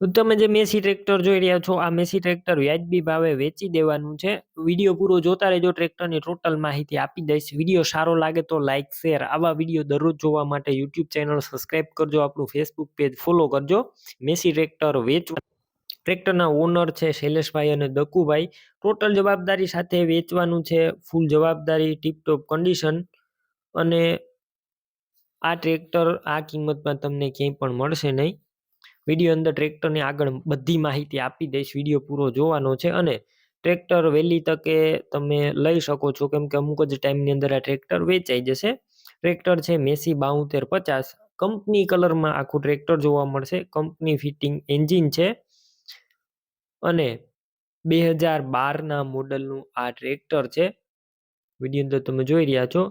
તમે જે Massey tractor જોઈ રહ્યા છો, આ મેસી ટ્રેક્ટર વ્યાજબી ભાવે વેચી દેવાનું છે. વીડિયો પૂરો જોતા રહેજો, ટ્રેક્ટરની ટોટલ માહિતી આપી દઈશ. વીડિયો સારો લાગે તો લાઇક શેર આવા વીડિયો દરરોજ જોવા માટે યુટ્યુબ ચેનલ સબસ્ક્રાઇબ કરજો, આપણું ફેસબુક પેજ ફોલો કરજો. મેસી ટ્રેક્ટર વેચવા ટ્રેક્ટરના ઓનર છે શૈલેષભાઈ અને દકુભાઈ. ટોટલ જવાબદારી સાથે વેચવાનું છે ફૂલ જવાબદારી ટીપટોપ કન્ડિશન અને આ ટ્રેક્ટર આ કિંમતમાં તમને ક્યાંય પણ મળશે નહીં. વીડિયો અંદર ટ્રેક્ટરની આગળ બધી માહિતી આપી દઈશ, વીડિયો પૂરો જોવાનો છે અને ટ્રેક્ટર વહેલી તકે તમે લઈ શકો છો. કેમ કે અમુક જ ટાઈમની અંદર આ ટ્રેક્ટર વેચાઈ જશે. ટ્રેક્ટર છે મેસી બાઉતેર પચાસ. કંપની કલરમાં આખું ટ્રેક્ટર જોવા મળશે. કંપની ફિટિંગ એન્જિન છે. અને બે હજાર બારના મોડલનું આ ટ્રેક્ટર છે. વીડિયો અંદર તમે જોઈ રહ્યા છો.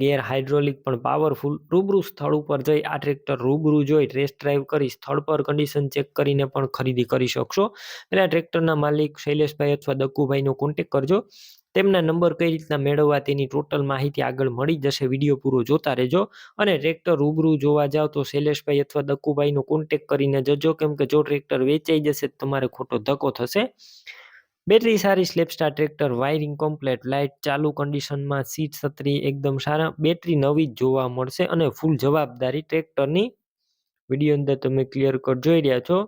ગેર હાઇડ્રોલિક પણ પાવરફુલ. રૂબરૂ સ્થળ ઉપર જઈ આ ટ્રેક્ટર રૂબરૂ જોઈ ટેસ્ટ ડ્રાઈવ કરી સ્થળ પર કન્ડિશન ચેક કરીને પણ ખરીદી કરી શકશો. એટલે આ ટ્રેક્ટરના માલિક શૈલેષભાઈ અથવા દક્કુભાઈનો કોન્ટેક કરજો. તેમના નંબર કઈ રીતના મેળવવા તેની ટોટલ માહિતી આગળ મળી જશે વીડિયો પૂરો જોતા રહેજો. અને ટ્રેક્ટર રૂબરૂ જોવા જાવ તો શૈલેષભાઈ અથવા દક્કુભાઈનો કોન્ટેક કરીને જજો. કેમ કે જો ટ્રેક્ટર વેચાઈ જશે તમારે ખોટો ધક્કો થશે. બેટરી સારી, સ્લેપસ્ટાર ટ્રેક્ટર, વાયરિંગ કમ્પ્લેટ, લાઇટ, ચાલુ કન્ડિશનમાં સીટ છત્રી એકદમ સારા. બેટરી નવી જ જોવા મળશે અને ફૂલ જવાબદારી ટ્રેક્ટરની. વીડિયો અંદર તમે ક્લિયર કટ જોઈ રહ્યા છો.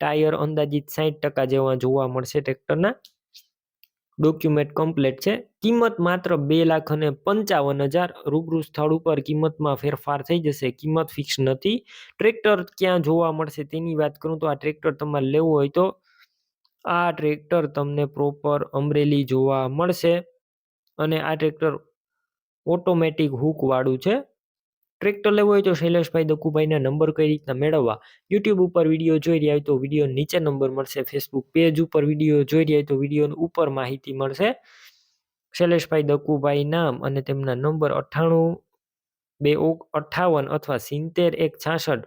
ટાયર અંદાજિત સાઠ ટકા જેવા જોવા મળશે ટ્રેક્ટરના. ડોક્યુમેન્ટ કમ્પ્લેટ છે. કિંમત માત્ર બે લાખ અને પંચાવન હજાર. રૂબરૂ સ્થળ ઉપર કિંમતમાં ફેરફાર થઈ જશે. કિંમત ફિક્સ નથી. ટ્રેક્ટર ક્યાં જોવા મળશે તેની વાત કરું તો આ ટ્રેક્ટર તમારે લેવું હોય તો આ ટ્રેક્ટર તમને પ્રોપર અમરેલી જોવા મળશે અને આ ટ્રેક્ટર ઓટોમેટિક હૂકવાળું છે. ટ્રેક્ટર લેવું હોય તો શૈલેષભાઈ દકુભાઈના નંબર કઈ રીતના મેળવવા? યુટ્યુબ ઉપર વીડિયો જોઈ રહ્યા હોય તો વીડિયો નીચે નંબર મળશે ફેસબુક પેજ ઉપર વીડિયો જોઈ રહ્યા હોય તો વીડિયો ઉપર માહિતી મળશે. શૈલેષભાઈ દકુભાઈ નામ અને તેમના નંબર અઠ્ઠાણું, બે અઠ્ઠાવન અથવા સિત્તેર, એક છાસઠ